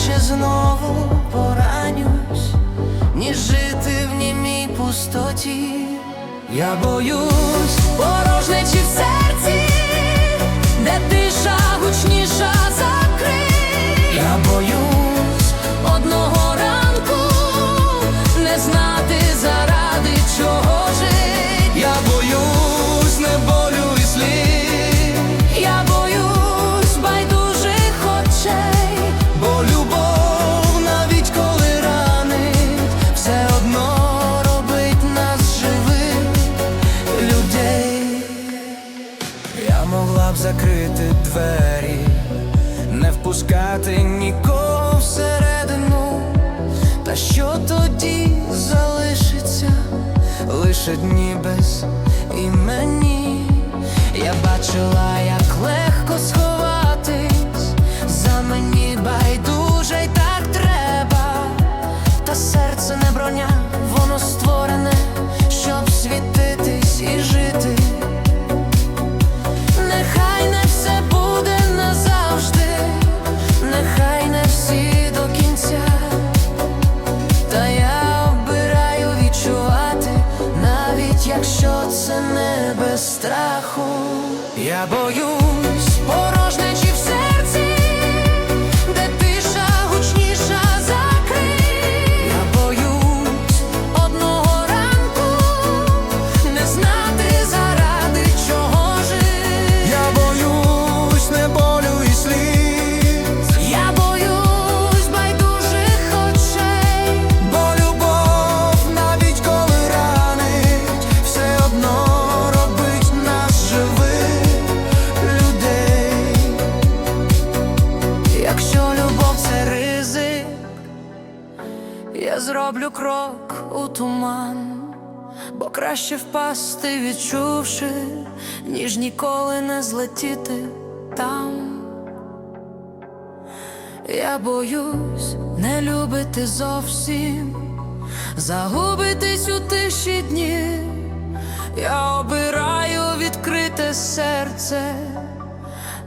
краще знову поранюсь, ніж жити в німій пустоті. Я боюсь порожнечі в серці, де тиша гучніша. пускати нікого всередину, та що тоді залишиться лише дні без імені, я бачила, я. крок у туман, бо краще впасти, відчувши, ніж ніколи не злетіти там. Я боюсь не любити зовсім, загубитись у тиші дні, я обираю відкрите серце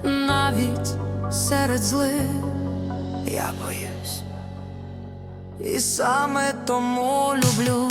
навіть серед злих я боюсь і саме тому люблю.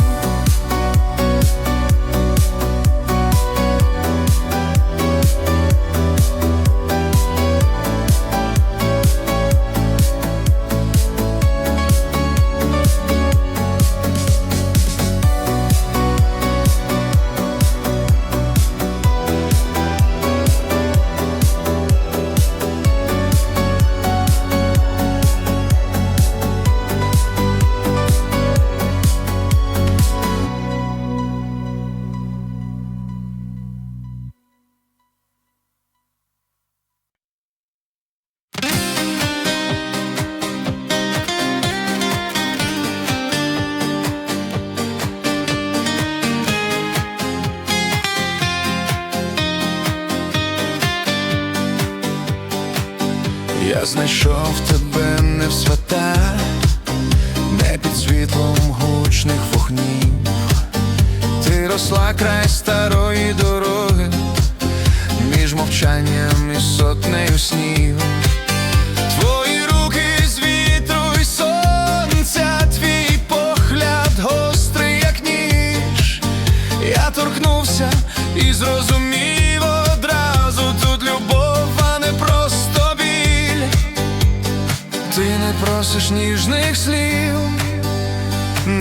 just what that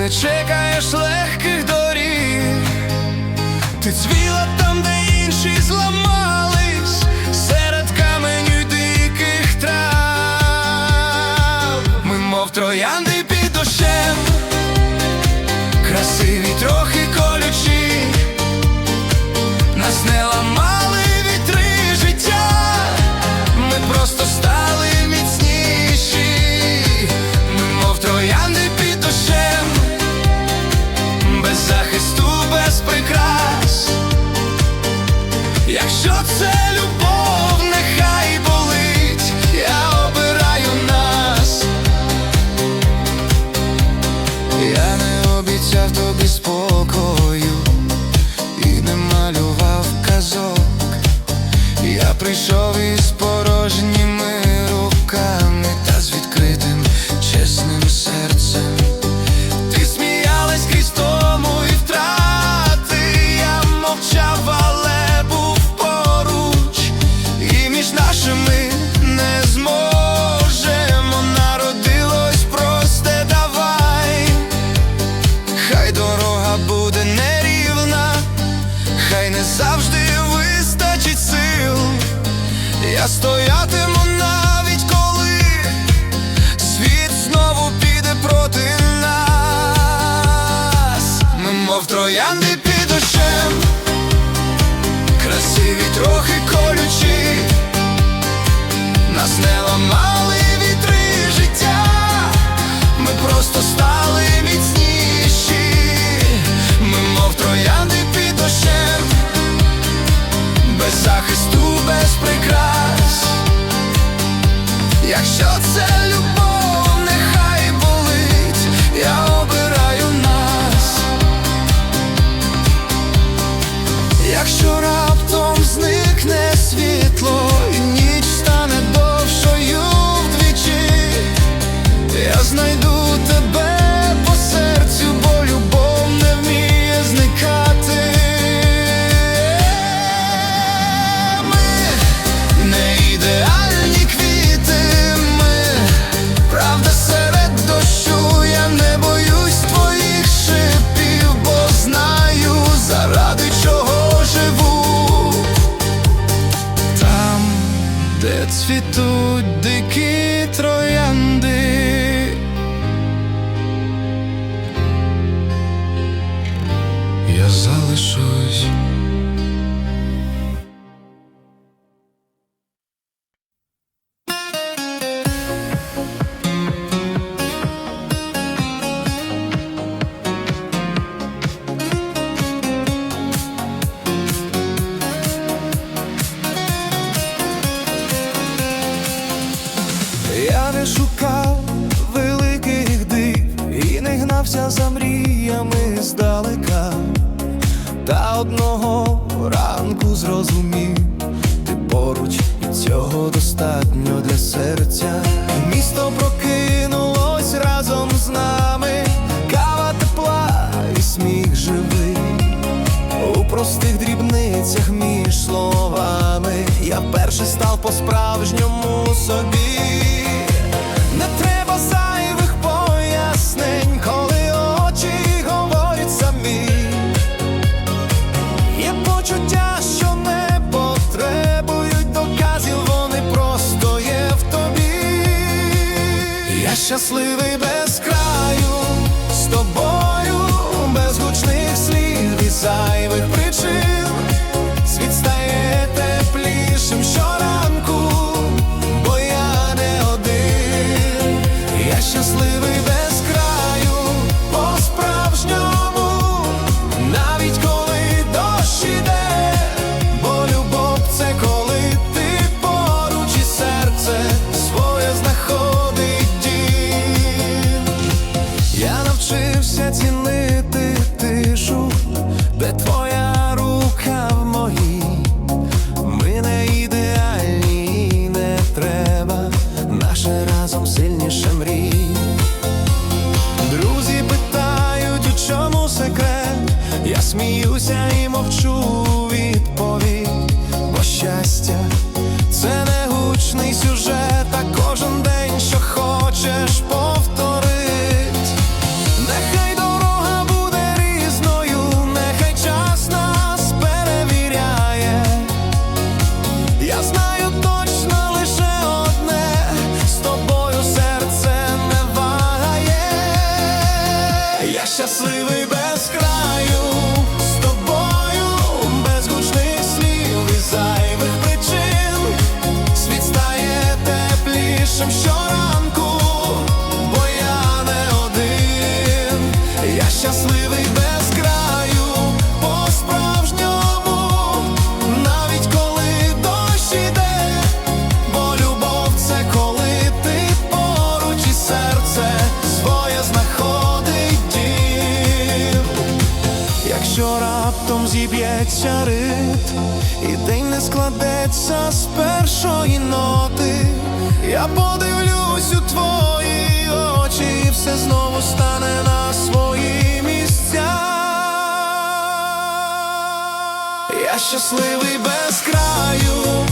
не чекаєш легких доріг, ти цвіла там, де інші зламались, серед каменю диких трав, ми мов троянди. якщо це любов. поруч, і цього достатньо для серця. Місто прокинулось разом з нами, кава тепла і сміх живий, у простих дрібницях між словами я перший став по справжньому собі. щасливий без краю, з тобою без гучних слів і зайвих причин. щасливий без краю, з тобою без гучних слів і зайвих причин. Світ стає теплішим щоранку, бо я не один, я щасливий. б'ється рит, і день не складеться з першої ноти. Я подивлюсь у твої очі, і все знову стане на свої місця. Я щасливий без краю.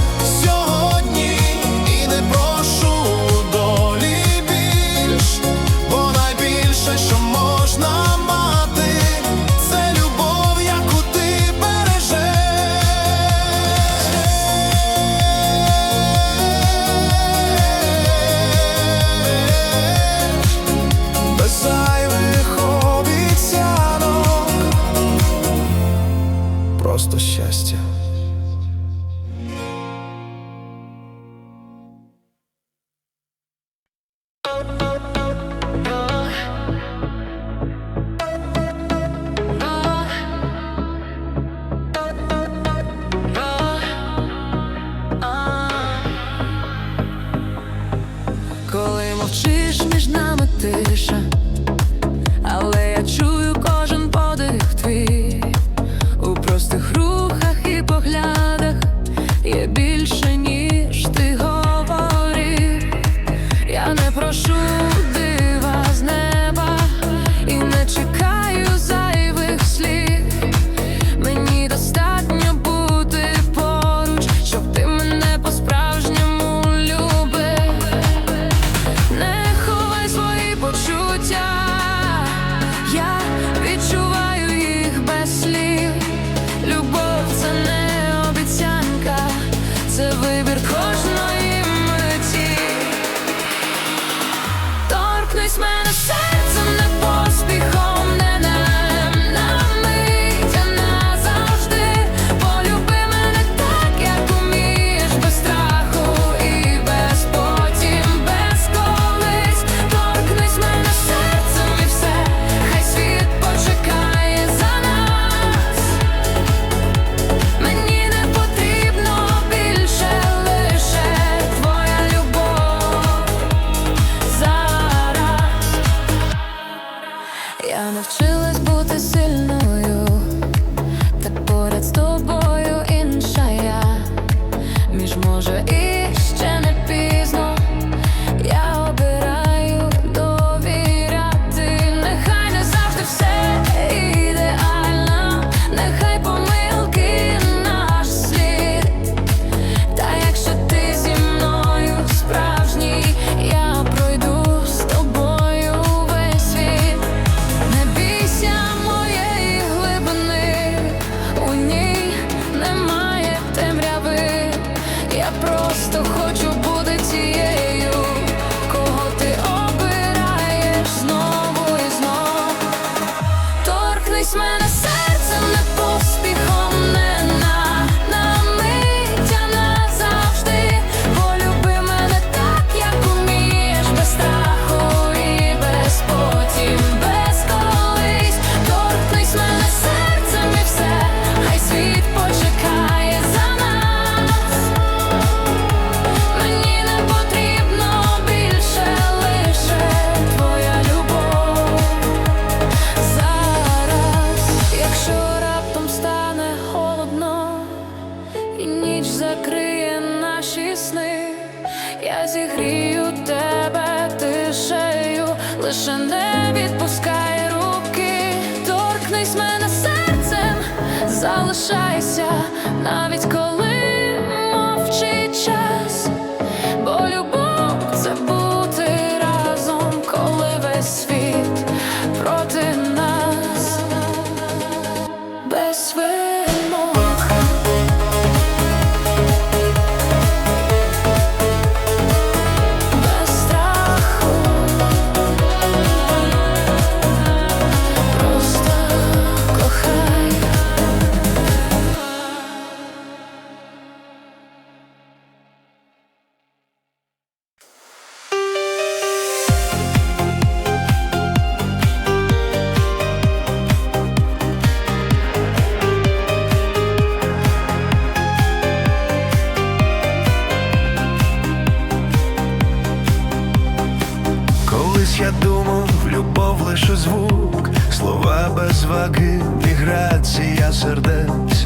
розваги, міграція сердець,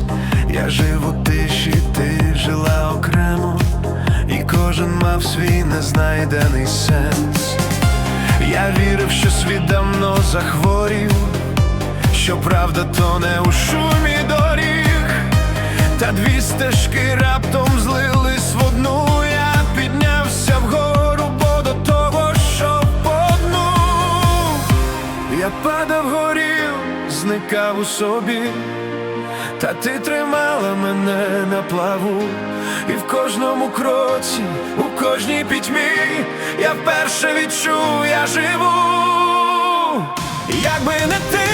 я жив у тиші, ти жила окремо, і кожен мав свій незнайдений сенс. Я вірив, що світ давно захворів, що правда то не у шумі доріг, та дві стежки раптом злились в одну. Я піднявся вгору, бо того, що по дну я падав горі зникав у собі, та ти тримала мене на плаву, і в кожному кроці, у кожній пітьмі я вперше відчув, я живу, якби не ти.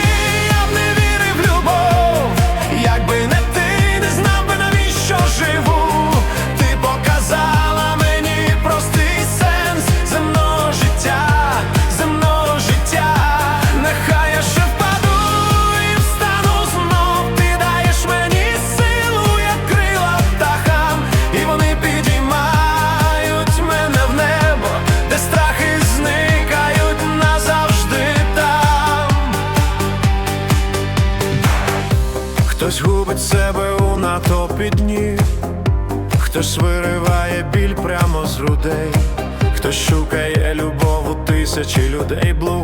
тисячі людей блуд.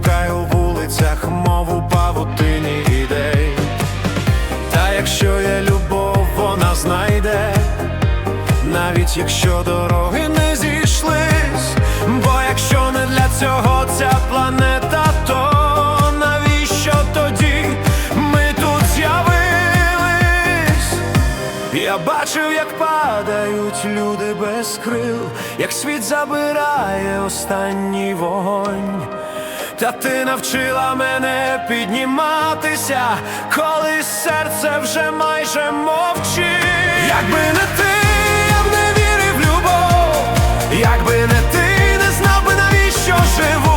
Гинуть люди без крил, як світ забирає останній вогонь. Та ти навчила мене підніматися, коли серце вже майже мовчить. Якби не ти, я б не вірив в любов, якби не ти не знав би навіщо живу.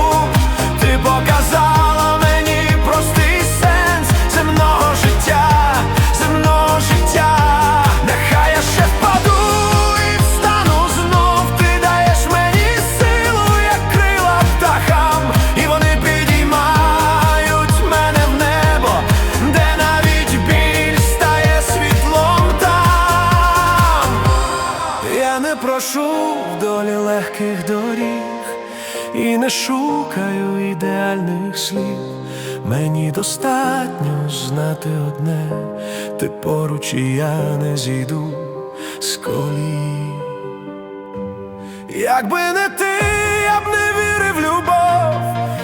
Мені достатньо знати одне, ти поруч і я не зійду з колії. Якби не ти, я б не вірив в любов,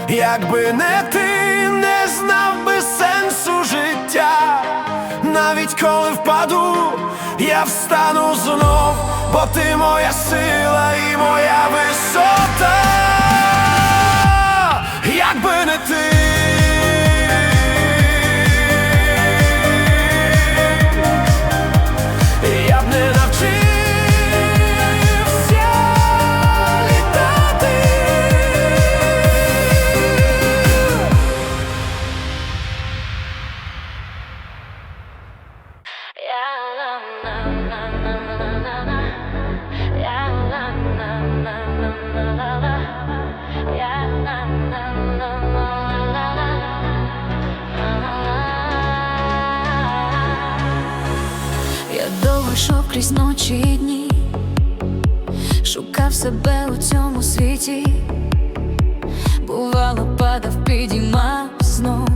якби не ти не знав би сенсу життя, навіть коли впаду, я встану знов, бо ти моя сила і моя висота. крізь ночі і дні, шукав себе у цьому світі, бувало, падав, підіймав знов,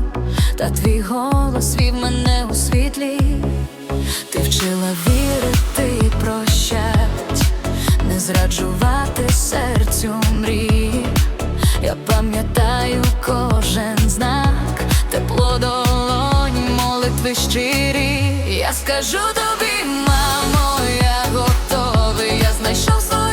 та твій голос вів мене у світлі, ти вчила вірити і прощать, не зраджувати серцю мрій. Я пам'ятаю кожен знак, тепло долоні, молитви щирі. Я скажу тобі, мамо Sống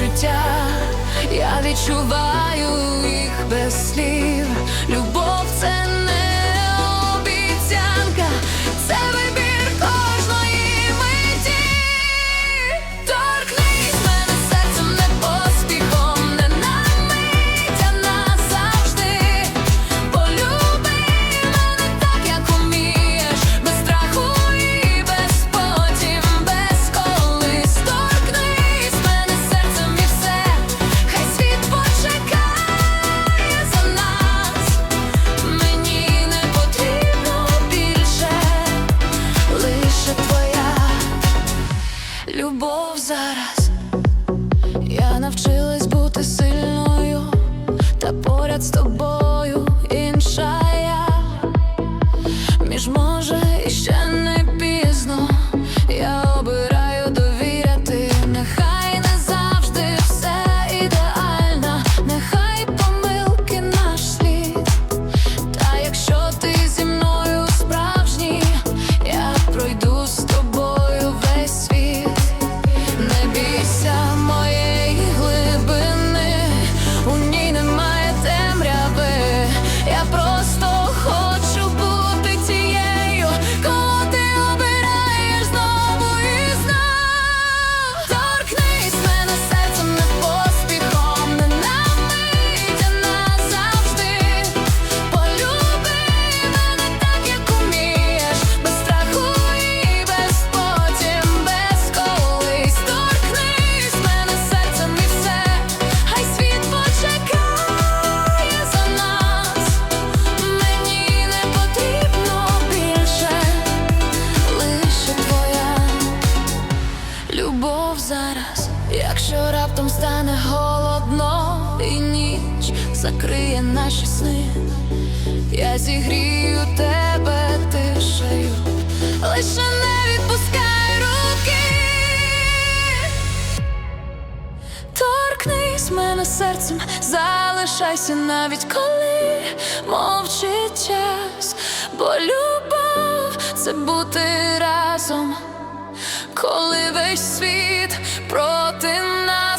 почуття, я відчуваю їх без слів. наші сни, я зігрію тебе тишею, лише не відпускай руки, торкнись мене серцем, залишайся навіть коли мовчить час, бо любов це бути разом, коли весь світ проти нас.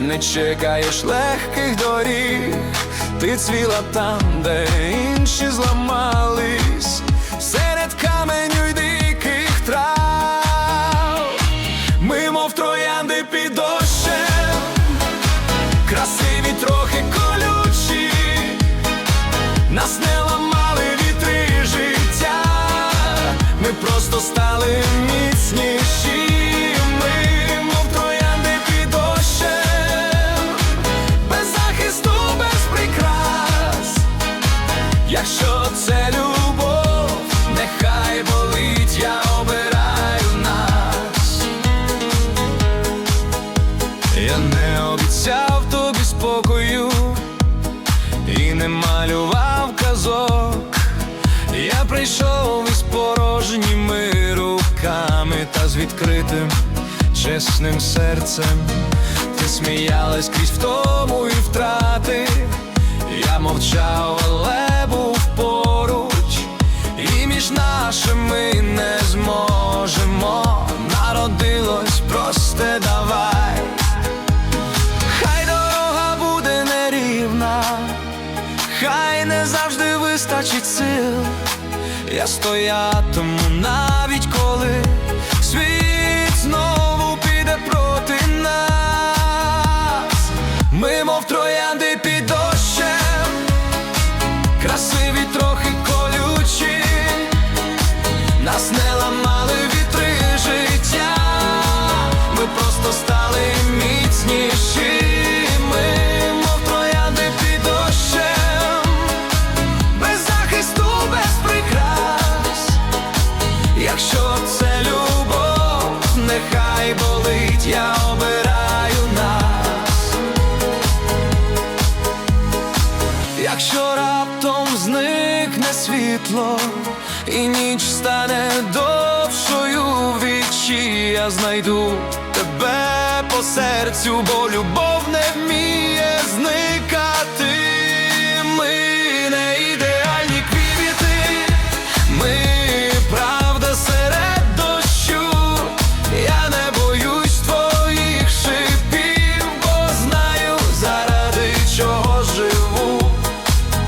не чекаєш легких доріг, ти цвіла там, де інші зламались, серед каменю й диких трав, ми, мов троянди під дощем, красиві трохи колючі, нас не ламали вітри життя, ми просто стали міцні. руками та з відкритим, чесним серцем, ти сміялась крізь втому і втрати, я мовчав, але був поруч, і між нашими не зможемо, народилось просте давай. Хай дорога буде нерівна, хай не завжди вистачить сил. Я стоятиму на знайду тебе по серцю, бо любов не вміє зникати. Ми не ідеальні квіти, ми правда серед дощу. Я не боюсь твоїх шипів, бо знаю, заради чого живу.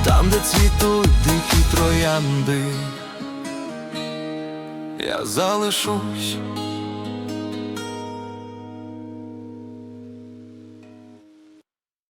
Там, де цвітуть дикі троянди, я залишусь